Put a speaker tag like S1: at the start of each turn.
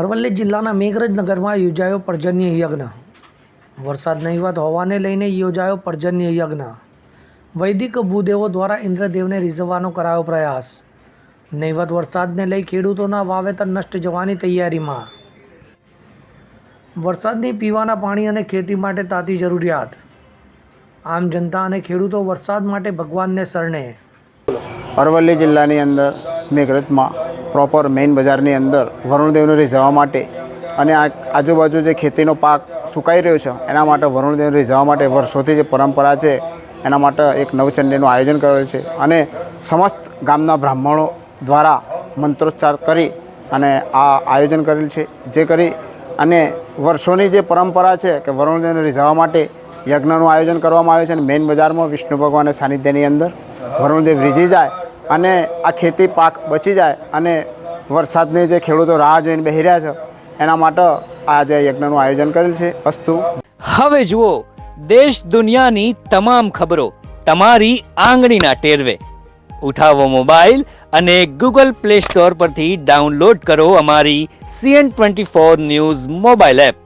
S1: અરવલ્લી જિલ્લાના મેઘરજ નગરમાં યોજાયો પર્જન્ય યજ્ઞ. વરસાદ નહીવત હોવાને લઈને યોજાયો પર્જન્ય યજ્ઞ. વૈદિક ભૂદેવો દ્વારા ઇન્દ્રદેવને રીઝવવાનો કરાયો પ્રયાસ. નહીવત વરસાદને લઈ ખેડૂતોના વાવેતર નષ્ટ જવાની તૈયારીમાં. વરસાદની પીવાના પાણી અને ખેતી માટે તાતી જરૂરિયાત. આમ જનતા અને ખેડૂતો વરસાદ માટે ભગવાનને શરણે.
S2: અરવલ્લી જિલ્લાની અંદર મેઘરજમાં પ્રોપર મેઇન બજારની અંદર વરુણદેવને રીઝવવા માટે અને આ આજુબાજુ જે ખેતીનો પાક સુકાઈ રહ્યો છે, એના માટે વરુણદેવને રીઝવવા માટે વર્ષોથી જે પરંપરા છે, એના માટે એક નવચંડીનું આયોજન કરેલ છે અને સમસ્ત ગામના બ્રાહ્મણો દ્વારા મંત્રોચ્ચાર કરી અને આ આયોજન કરેલ છે, જે કરી અને વર્ષોની જે પરંપરા છે કે વરુણદેવને રીઝવવા માટે યજ્ઞનું આયોજન કરવામાં આવ્યું છે અને મેઇન બજારમાં વિષ્ણુ ભગવાનના સાનિધ્યની અંદર વરુણદેવ રીઝી જાય અને આ ખેતી પાક બચી જાય અને વરસાદની જે ખેડૂતો રાહ જોઈને બેહી રહ્યા છે, એના માટે આ યજ્ઞનું આયોજન કરેલ છે, અસ્તુ.
S3: હવે જુઓ, દેશ દુનિયાની તમામ ખબરો તમારી આંગળીના ટેરવે. ઉઠાવો મોબાઈલ અને ગૂગલ પ્લે સ્ટોર પરથી ડાઉનલોડ કરો અમારી CN twenty four news mobile app.